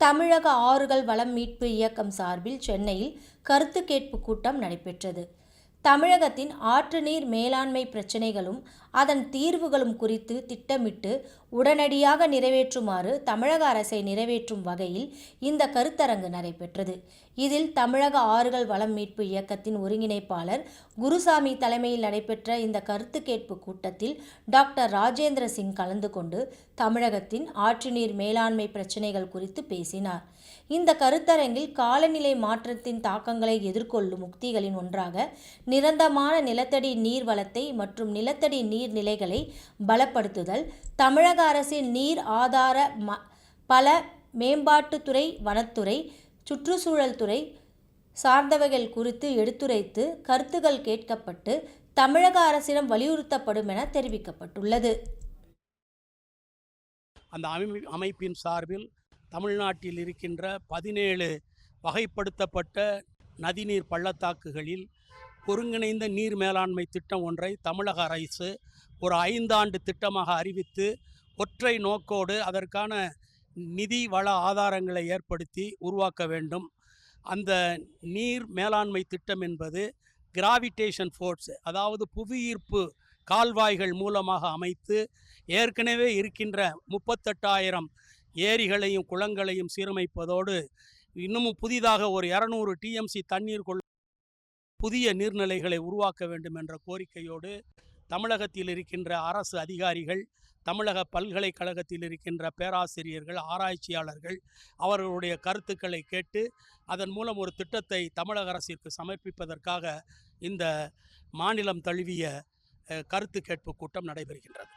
தமிழக ஆறுகள் வளம் மீட்பு இயக்கம் சார்பில் சென்னையில் கருத்து கேட்பு கூட்டம் நடைபெற்றது. தமிழகத்தின் ஆற்று நீர் மேலாண்மை பிரச்சினைகளும் அதன் தீர்வுகளும் குறித்து திட்டமிட்டு உடனடியாக நிறைவேற்றுமாறு தமிழக அரசை நிறைவேற்றும் வகையில் இந்த கருத்தரங்கு நடைபெற்றது. இதில் தமிழக ஆறுகள் வளம் மீட்பு இயக்கத்தின் ஒருங்கிணைப்பாளர் குருசாமி தலைமையில் நடைபெற்ற இந்த கருத்து கேட்பு கூட்டத்தில் டாக்டர் ராஜேந்திர சிங் கலந்து கொண்டு தமிழகத்தின் ஆற்று நீர் மேலாண்மை பிரச்சினைகள் குறித்து பேசினார். இந்த கருத்தரங்கில் காலநிலை மாற்றத்தின் தாக்கங்களை எதிர்கொள்ளும் உக்திகளின் ஒன்றாக நிரந்தரமான நிலத்தடி நீர் வளத்தை மற்றும் நிலத்தடி நீர்நிலைகளை பலப்படுத்துதல் தமிழக அரசின் நீர் ஆதார ம பல மேம்பாட்டுத்துறை வனத்துறை சுற்றுச்சூழல் துறை சார்ந்தவைகள் குறித்து எடுத்துரைத்து கருத்துகள் கேட்கப்பட்டு தமிழக அரசிடம் வலியுறுத்தப்படும் என தெரிவிக்கப்பட்டுள்ளது. அந்த அமை அமைப்பின் சார்பில் தமிழ்நாட்டில் இருக்கின்ற பதினேழு வகைப்படுத்தப்பட்ட நதிநீர் பள்ளத்தாக்குகளில் ஒருங்கிணைந்த நீர் மேலாண்மை திட்டம் ஒன்றை தமிழக அரசு ஒரு ஐந்தாண்டு திட்டமாக அறிவித்து ஒற்றை நோக்கோடு அதற்கான நிதி வள ஆதாரங்களை ஏற்படுத்தி உருவாக்க வேண்டும். அந்த நீர் மேலாண்மை திட்டம் என்பது கிராவிடேஷன் ஃபோர்ஸ் அதாவது புவியீர்ப்பு கால்வாய்கள் மூலமாக அமைத்து ஏற்கனவே இருக்கின்ற முப்பத்தெட்டாயிரம் ஏரிகளையும் குளங்களையும் சீரமைப்பதோடு இன்னமும் புதிதாக ஒரு இரநூறு டிஎம்சி தண்ணீர் கொள் புதிய நீர்நிலைகளை உருவாக்க வேண்டும் என்ற கோரிக்கையோடு தமிழகத்தில் இருக்கின்ற அரசு அதிகாரிகள் தமிழக பல்கலைக்கழகத்தில் இருக்கின்ற பேராசிரியர்கள் ஆராய்ச்சியாளர்கள் அவர்களுடைய கருத்துக்களை கேட்டு அதன் மூலம் ஒரு திட்டத்தை தமிழக அரசிற்கு சமர்ப்பிப்பதற்காக இந்த மாநிலம் தழுவிய கருத்து கேட்பு கூட்டம் நடைபெறுகின்றது.